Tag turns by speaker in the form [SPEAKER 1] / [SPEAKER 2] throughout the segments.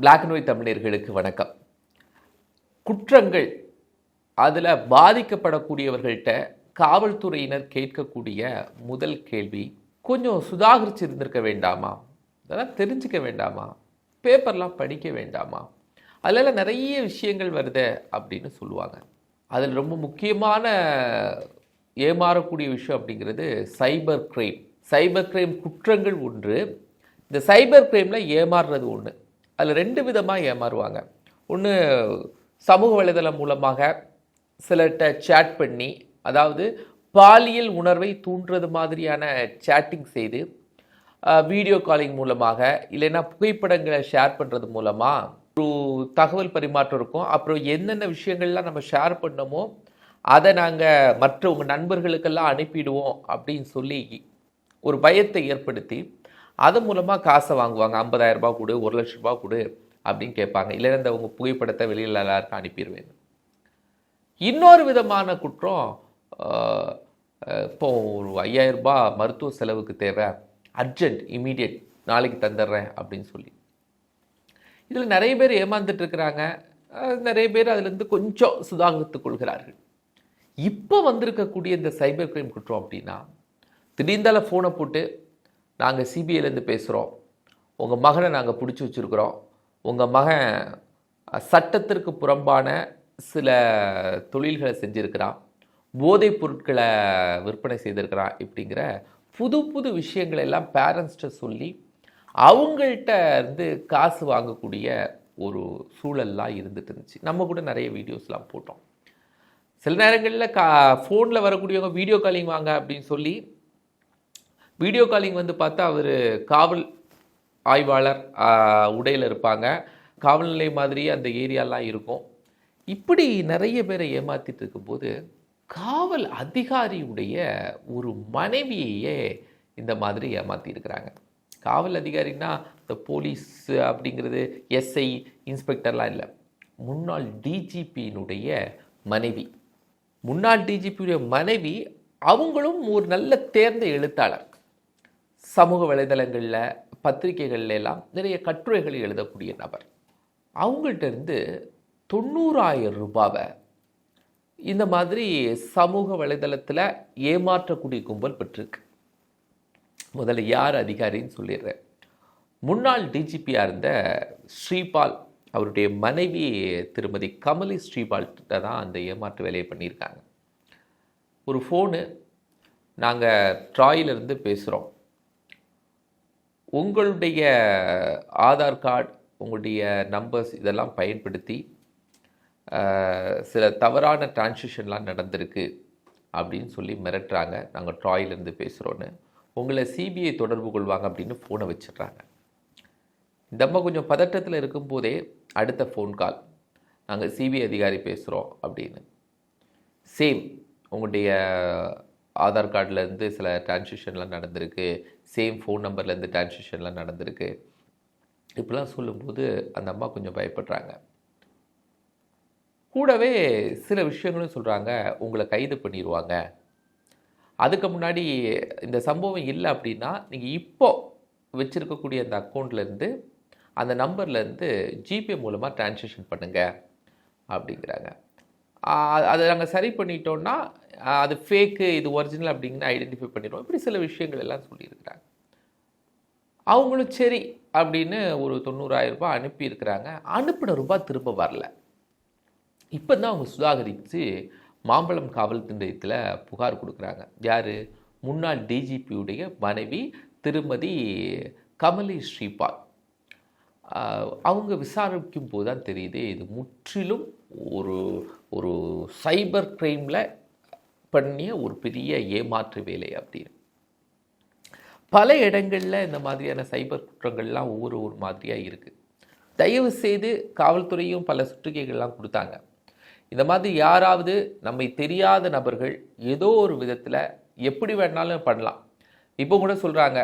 [SPEAKER 1] Black and white தமிழர்களுக்கு வணக்கம். குற்றங்கள் அதில் பாதிக்கப்படக்கூடியவர்கள்ட்ட காவல்துறையினர் கேட்கக்கூடிய முதல் கேள்வி கொஞ்சம் சுதாகரிச்சு இருந்திருக்க வேண்டாமா? அதெல்லாம் தெரிஞ்சுக்க வேண்டாமா? பேப்பர்லாம் படிக்க வேண்டாமா? அதில் நிறைய விஷயங்கள் வருது அப்படின்னு சொல்லுவாங்க. அதில் ரொம்ப முக்கியமான ஏமாறக்கூடிய விஷயம் அப்படிங்கிறது சைபர் கிரைம் சைபர் கிரைம் குற்றங்கள் ஒன்று. இந்த சைபர் கிரைமில் ஏமாறுறது ஒன்று அதில் ரெண்டு விதமாக ஏமாறுவாங்க. ஒன்று சமூக வலைதளம் மூலமாக சிலர்கிட்ட சேட் பண்ணி அதாவது பாலியல் உணர்வை தூண்டுறது மாதிரியான சேட்டிங் செய்து வீடியோ காலிங் மூலமாக இல்லைன்னா புகைப்படங்களை ஷேர் பண்ணுறது மூலமாக ஒரு தகவல் பரிமாற்றம் இருக்கும். அப்புறம் என்னென்ன விஷயங்கள்லாம் நம்ம ஷேர் பண்ணோமோ அதை நாங்கள் மற்ற உங்கள் நண்பர்களுக்கெல்லாம் அனுப்பிடுவோம் அப்படின்னு சொல்லி ஒரு பயத்தை ஏற்படுத்தி அது மூலமாக காசை வாங்குவாங்க. 50000 ரூபாய் கொடு ஒரு லட்ச ரூபா கொடு அப்படின்னு கேட்பாங்க. இல்லை இந்த உங்கள் புகைப்படத்தை வெளியில் எல்லாருக்கும் அனுப்பிடுவேன் இன்னொரு விதமான குற்றம் இப்போ ஒரு 5000 ரூபாய் மருத்துவ செலவுக்கு தேவை. அர்ஜென்ட் இமீடியட் நாளைக்கு தந்துடுறேன் அப்படின்னு சொல்லி. இதில் நிறைய பேர் ஏமாந்துட்டு இருக்கிறாங்க. நிறைய பேர் அதுலேருந்து கொஞ்சம் சுதாகரித்துக் கொள்கிறார்கள். இப்போ வந்திருக்கக்கூடிய இந்த சைபர் கிரைம் குற்றம் அப்படின்னா திடீர்ந்தால ஃபோனை போட்டு நாங்கள் சிபிஐலேருந்து பேசுகிறோம் உங்கள் மகனை நாங்கள் பிடிச்சி வச்சுருக்குறோம். உங்கள் மகன் சட்டத்திற்கு புறம்பான சில தொழில்களை செஞ்சுருக்கிறான். போதைப் பொருட்களை விற்பனை செய்திருக்கிறான் இப்படிங்கிற புது புது விஷயங்களை எல்லாம் பேரண்ட்ஸ்கிட்ட சொல்லி அவங்கள்ட்ட இருந்து காசு வாங்கக்கூடிய ஒரு சூழல்லாம் இருந்துட்டு இருந்துச்சு. நம்ம கூட நிறைய வீடியோஸ்லாம் போட்டோம். சில நேரங்களில் கா ஃபோனில் வரக்கூடியவங்க வீடியோ காலிங் வாங்க அப்படின்னு சொல்லி வீடியோ காலிங் வந்து பார்த்தா அவர் காவல் ஆய்வாளர் உடையில் இருப்பாங்க. காவல் நிலையம் மாதிரி அந்த ஏரியாலாம் இருக்கும். இப்படி நிறைய பேரை ஏமாத்திட்டு இருக்கும்போது காவல் அதிகாரியுடைய ஒரு மனைவியையே இந்த மாதிரி ஏமாத்திருக்கிறாங்க காவல் அதிகாரின்னா இந்த போலீஸ் அப்படிங்கிறது எஸ்ஐ இன்ஸ்பெக்டர்லாம் இல்லை. முன்னாள் டிஜிபியினுடைய மனைவி. முன்னாள் டிஜிபியுடைய மனைவி அவங்களும் ஒரு நல்ல தேர்ந்த எழுத்தாளர். சமூக வலைதளங்களில் பத்திரிகைகள்ல எல்லாம் நிறைய கட்டுரைகள் எழுதக்கூடிய நபர். அவங்கள்ட்ட இருந்து தொண்ணூறாயிரம் ரூபாவை இந்த மாதிரி சமூக வலைதளத்தில் ஏமாற்றக்கூடிய கும்பல் பெற்றிருக்கு. முதல்ல யார் அதிகாரின்னு சொல்லிடுறேன். முன்னாள் டிஜிபியாக இருந்த ஸ்ரீபால் அவருடைய மனைவி திருமதி கமலி ஸ்ரீபால்கிட்ட தான் அந்த ஏமாற்று வேலையை பண்ணியிருக்காங்க. ஒரு ஃபோனு நாங்கள் ட்ராயிலிருந்து பேசுகிறோம் உங்களுடைய ஆதார் கார்டு உங்களுடைய நம்பர்ஸ் இதெல்லாம் பயன்படுத்தி சில தவறான டிரான்சிஷன்லாம் நடந்திருக்கு அப்படின்னு சொல்லி மிரட்டுறாங்க. நாங்கள் ட்ராயிலேருந்து பேசுகிறோன்னு உங்களை சிபிஐ தொடர்பு கொள்வாங்க அப்படின்னு ஃபோனை வச்சிடுறாங்க. இந்த அம்மா கொஞ்சம் பதட்டத்தில் இருக்கும்போதே அடுத்த ஃபோன் கால் நாங்கள் சிபிஐ அதிகாரி பேசுகிறோம் அப்படின்னு. சேம் உங்களுடைய ஆதார் கார்டுலேருந்து சில டிரான்சிஷன்லாம் நடந்திருக்கு. சேம் ஃபோன் நம்பர்லேருந்து டிரான்சிஷன்லாம் நடந்திருக்கு. இப்படிலாம் சொல்லும்போது அந்த அம்மா கொஞ்சம் பயப்படுறாங்க. கூடவே சில விஷயங்களும் சொல்கிறாங்க உங்களை கைது பண்ணிடுவாங்க அதுக்கு முன்னாடி இந்த சம்பவம் இல்லை அப்படின்னா நீங்கள் இப்போ வச்சுருக்கக்கூடிய அந்த அக்கௌண்ட்லேருந்து அந்த நம்பர்லேருந்து ஜிபே மூலமாக டிரான்சாக்ஷன் பண்ணுங்கள் அப்படிங்கிறாங்க. அதை நாங்கள் சரி பண்ணிட்டோன்னா அது ஃபேக்கு இது ஒரிஜினல் அப்படிங்கிற ஐடென்டிஃபை பண்ணிடுவோம். இப்படி சில விஷயங்கள் எல்லாம் சொல்லியிருக்கிறாங்க. அவங்களும் சரி அப்படின்னு ஒரு தொண்ணூறாயிரம் ரூபாய் அனுப்பியிருக்கிறாங்க. அனுப்பின ரூபாய் திரும்ப வரல. இப்போ தான் அவங்க சுதாகரித்து மாம்பழம் காவல் நிலையத்தில் புகார் கொடுக்குறாங்க. யார்? முன்னாள் டிஜிபியுடைய மனைவி திருமதி கமலி ஸ்ரீபால். அவங்க விசாரிக்கும் போது தான் தெரியுது இது முற்றிலும் ஒரு ஒரு சைபர் கிரைமில் பண்ணிய ஒரு பெரிய ஏமாற்று வேலை அப்படின்னு பல இடங்களில் இந்த மாதிரியான சைபர் குற்றங்கள்லாம் ஒவ்வொரு ஒரு மாதிரியாக இருக்குது தயவு செய்து காவல்துறையும் பல சுற்றுகைகள்லாம் கொடுத்தாங்க. இந்த மாதிரி யாராவது நம்மை தெரியாத நபர்கள் ஏதோ ஒரு விதத்தில் எப்படி வேணாலும் பண்ணலாம். இப்போ கூட சொல்கிறாங்க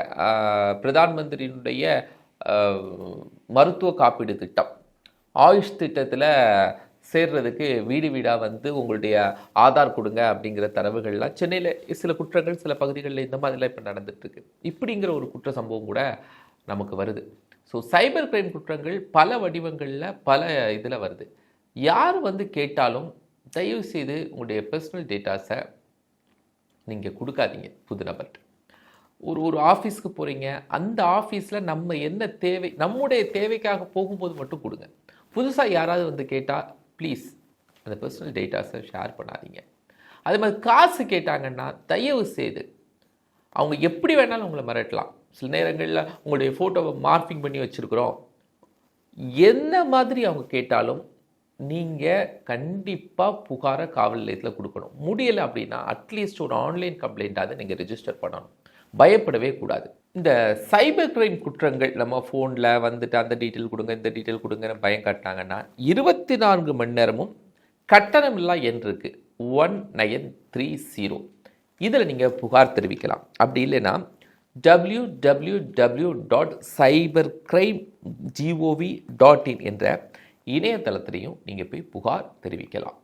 [SPEAKER 1] பிரதான் மந்திரியினுடைய மருத்துவ காப்பீடு திட்டம். ஆயுஷ் திட்டத்தில் சேர்றதுக்கு வீடு வீடாக வந்து உங்களுடைய ஆதார் கொடுங்க அப்படிங்கிற தரவுகள்லாம் சென்னையில் சில குற்றங்கள் சில பகுதிகளில் இந்த மாதிரிலாம் இப்போ நடந்துட்டுருக்கு. இப்படிங்கிற ஒரு குற்ற சம்பவம் கூட நமக்கு வருது. ஸோ சைபர் கிரைம் குற்றங்கள் பல வடிவங்களில் பல இதில் வருது. யார் வந்து கேட்டாலும் தயவு செய்து உங்களுடைய பர்சனல் டேட்டாஸை நீங்கள் கொடுக்காதீங்க புது நபர்கிட்ட ஒரு ஒரு ஆஃபீஸ்க்கு போகிறீங்க அந்த ஆஃபீஸில் நம்ம என்ன தேவை நம்முடைய தேவைக்காக போகும்போது மட்டும் கொடுங்க. புதுசாக யாராவது வந்து கேட்டால் ப்ளீஸ் அந்த பர்சனல் டேட்டாஸை ஷேர் பண்ணாதீங்க. அதே மாதிரி காசு கேட்டாங்கன்னா தயவு செய்து அவங்க எப்படி வேணாலும் உங்களை மிரட்டலாம். சில நேரங்களில் உங்களுடைய ஃபோட்டோவை மார்க்கிங் பண்ணி வச்சுருக்குறோம். என்ன மாதிரி அவங்க கேட்டாலும் நீங்கள் கண்டிப்பாக புகாரை காவல் நிலையத்தில் கொடுக்கணும். முடியலை அப்படின்னா அட்லீஸ்ட் ஒரு ஆன்லைன் கம்ப்ளைண்ட்டாவது நீங்கள் ரெஜிஸ்டர் பண்ணணும். பயப்படவே கூடாது. இந்த சைபர் கிரைம் குற்றங்கள் நம்ம ஃபோனில் வந்துட்டு அந்த டீட்டெயில் கொடுங்க இந்த டீட்டெயில் கொடுங்கன்னு பயம் காட்டினாங்கன்னா இருபத்தி நான்கு மணி நேரமும் கட்டணம் இல்லா எண் இருக்குது ஒன் நயன் த்ரீ ஜீரோ இதில் நீங்கள் புகார் தெரிவிக்கலாம். அப்படி இல்லைன்னா W W W dot cyber crime GOV dot in என்ற இணையதளத்திலையும் நீங்கள் போய் புகார் தெரிவிக்கலாம்.